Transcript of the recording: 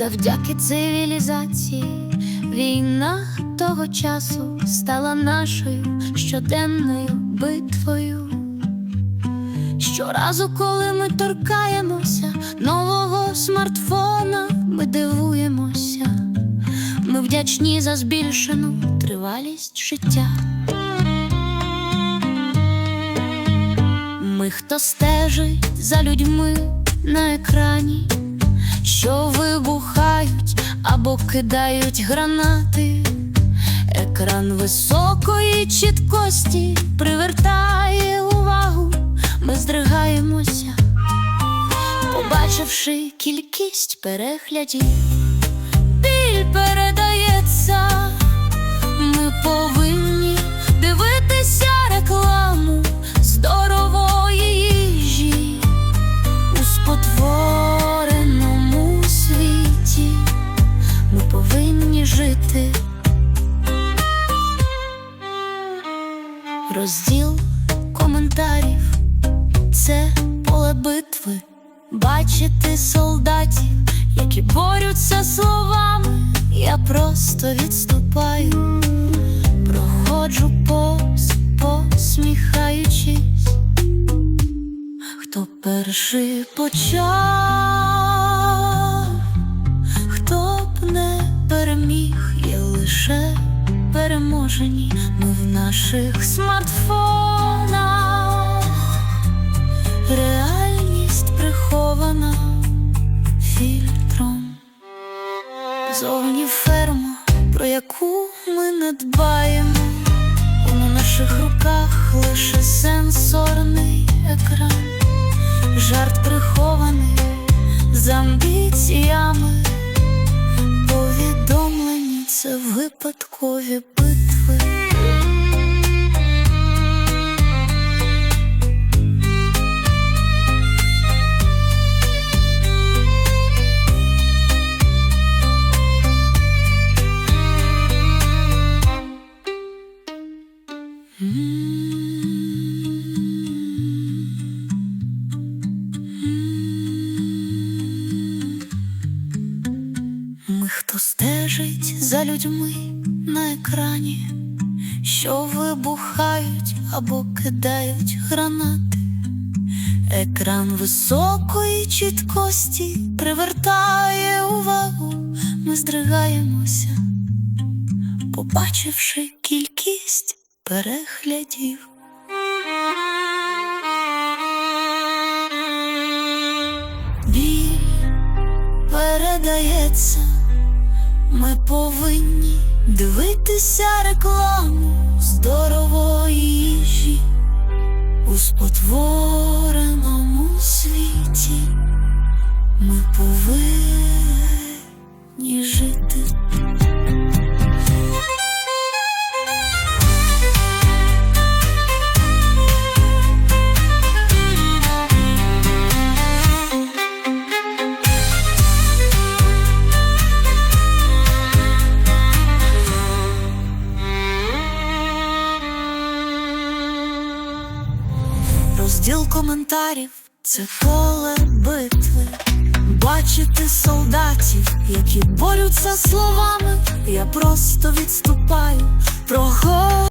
Завдяки цивілізації війна того часу стала нашою щоденною битвою. Щоразу, коли ми торкаємося нового смартфона, ми дивуємося, ми вдячні за збільшену тривалість життя. Ми, хто стежить за людьми на екрані, що вибухають або кидають гранати. Екран високої чіткості привертає увагу, ми здригаємося, побачивши кількість переглядів, біль передається, ми повинні Розділ коментарів це поле битви. Бачити солдатів, які борються словами. Я просто відступаю, проходжу повз, посміхаючись. Хто перший почав, наших смартфонах. Реальність прихована фільтром. Зовні ферма, про яку ми не дбаємо. У наших руках лише сенсорний екран, жарт прихований з амбіціями. Повідомлені це випадкові битви. Ми, хто стежить за людьми на екрані, що вибухають або кидають гранати. Екран високої чіткості привертає увагу, ми здригаємося, побачивши кількість переглядів. Біль передається, ми повинні дивитися рекламу здорової їжі у спотвореному світі. Ми повинні Розділ коментарів це поле битви. Бачити солдатів, які борються словами. Я просто відступаю. Прохо